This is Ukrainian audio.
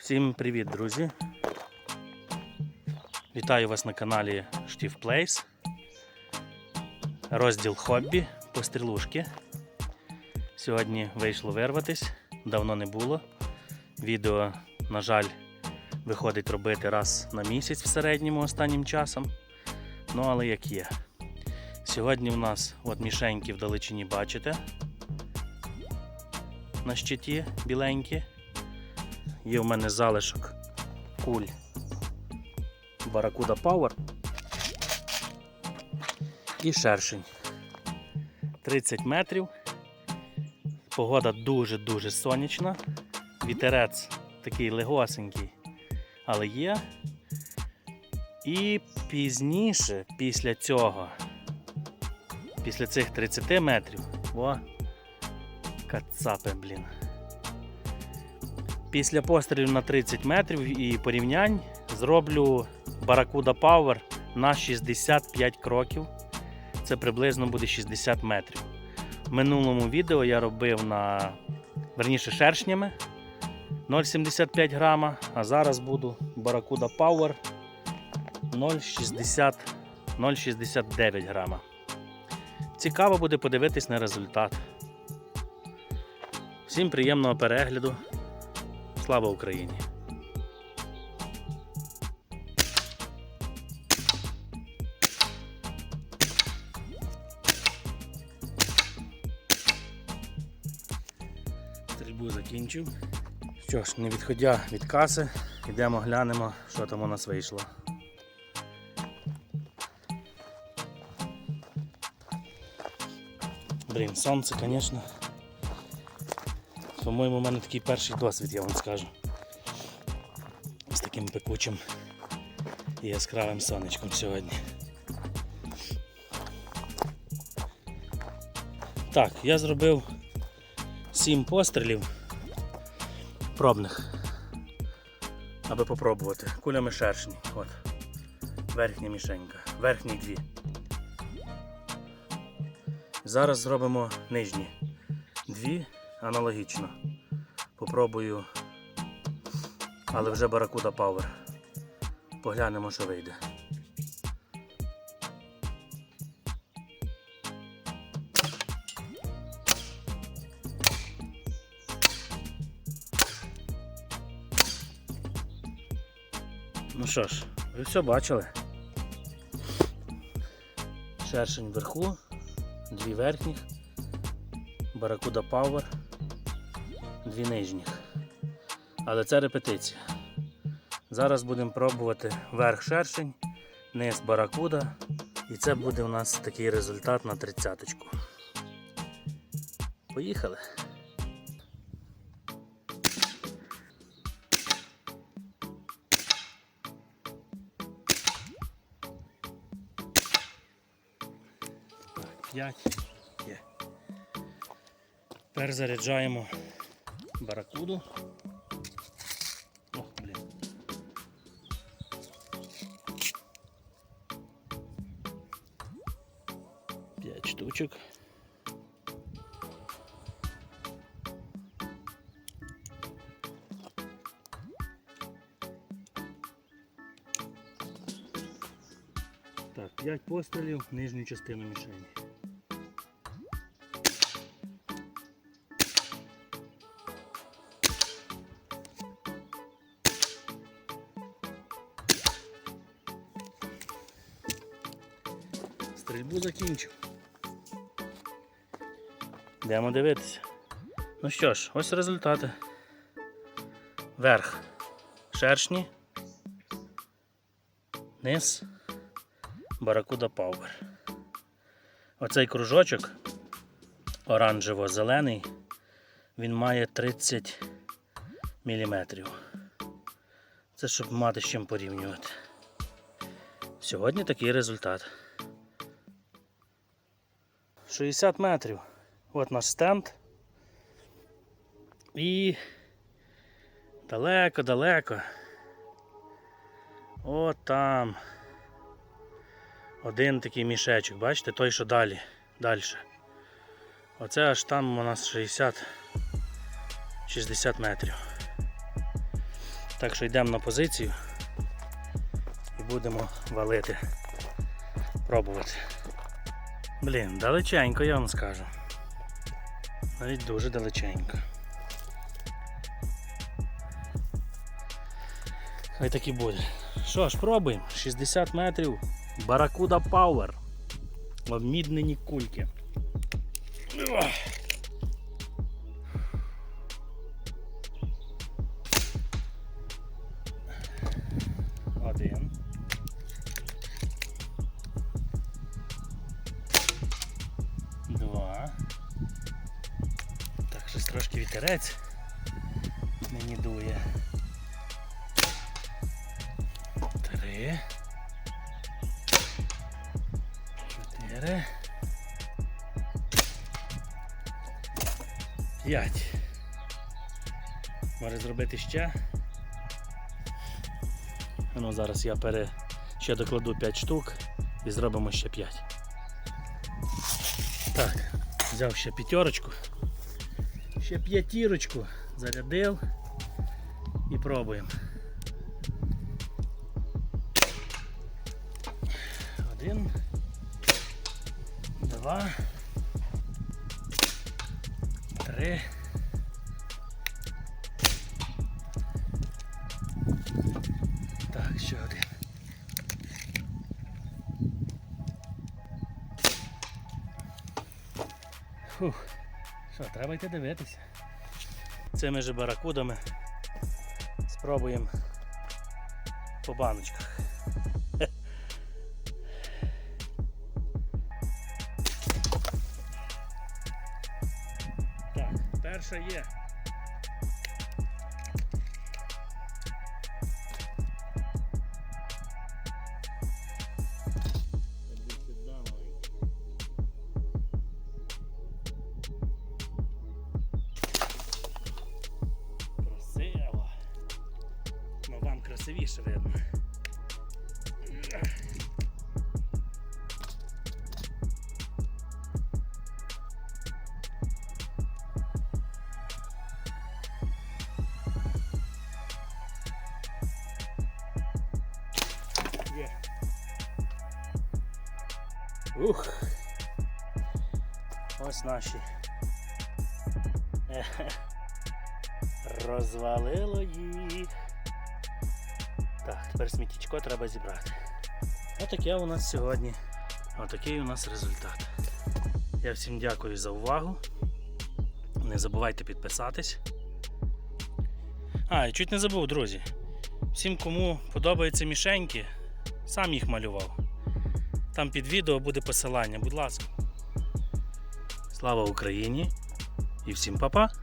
Всім привіт, друзі! Вітаю вас на каналі Штів Плейс. Розділ хобі пострілушки. Сьогодні вийшло вирватись, давно не було. Відео, на жаль, виходить робити раз на місяць в середньому останнім часом. Ну, але як є. Сьогодні у нас от мішеньки в далечині бачите. На щиті біленькі. Є в мене залишок куль Barracuda Power і шершень. 30 метрів. Погода дуже-дуже сонячна. Вітерець такий легосенький, але є. І пізніше, після цього, після цих 30 метрів, о, кацапи, блін. Після пострілів на 30 метрів і порівнянь зроблю Barracuda Power на 65 кроків. Це приблизно буде 60 метрів. В минулому відео я робив на верніше шершнями 0,75 грама, а зараз буду Barracuda Power 0,60 0,69 грама. Цікаво буде подивитись на результат. Всім приємного перегляду. Слава Україні! Стрільбу закінчив. Що ж, не відходя від каси, йдемо глянемо, що там у нас вийшло. Блін, сонце, звісно. По-моєму, у мене такий перший досвід, я вам скажу. З таким пекучим і яскравим сонечком сьогодні. Так, я зробив 7 пострілів пробних, аби попробувати. Кулями шершні. От. Верхня мішенька. Верхні дві. Зараз зробимо нижні. Дві аналогічно. Попробую, але вже Barracuda Power. Поглянемо, що вийде. Ну що ж, ви все бачили. Шершень вверху, дві верхніх, Barracuda Power, дві нижніх. Але це репетиція. Зараз будемо пробувати верх шершень, низ баракуда. І це буде у нас такий результат на тридцяточку. Поїхали. Так, 5 є. Тепер заряджаємо баракуду. Ох, блін. П'ять штучок. Так, 5 пострілів нижню частину мішені. Стрільбу закінчив. Йдемо дивитися. Ну що ж, ось результати. Верх шершні, низ Barracuda Power. Оцей кружочок оранжево-зелений, він має 30 мм. Це щоб мати з чим порівнювати. Сьогодні такий результат. 60 метрів. От наш стенд. І далеко-далеко. От там. Один такий мішечок, бачите, той, що далі, далі. Оце аж там у нас 60 60 метрів. Так що йдемо на позицію і будемо валити. Пробувати. Блін, далеченько, я вам скажу. Навіть дуже далеченько. Хай так і буде. Що ж, пробуємо. 60 метрів. Баракуда Power. Обміднені кульки. Трошки вітерець мені дує. Три. Чотири. П'ять. Може зробити ще. Ну, зараз я пере... ще докладу 5 штук і зробимо ще 5. Так, взяв ще п'ятерочку, ще п'ятірочку, зарядив і пробуємо. Один, два, три. Так, ще один. Фух. Що, треба йти дивитися. Цими же баракудами спробуємо по баночках. Так, перша є. Красивіше видно. Ух. Ось наші. Розвалило їх. Тепер сміттячко треба зібрати. Отаке у нас сьогодні. Отакий у нас результат. Я всім дякую за увагу. Не забувайте підписатись. А, і чуть не забув, друзі. Всім, кому подобаються мішеньки, сам їх малював. Там під відео буде посилання, будь ласка. Слава Україні і всім па-па!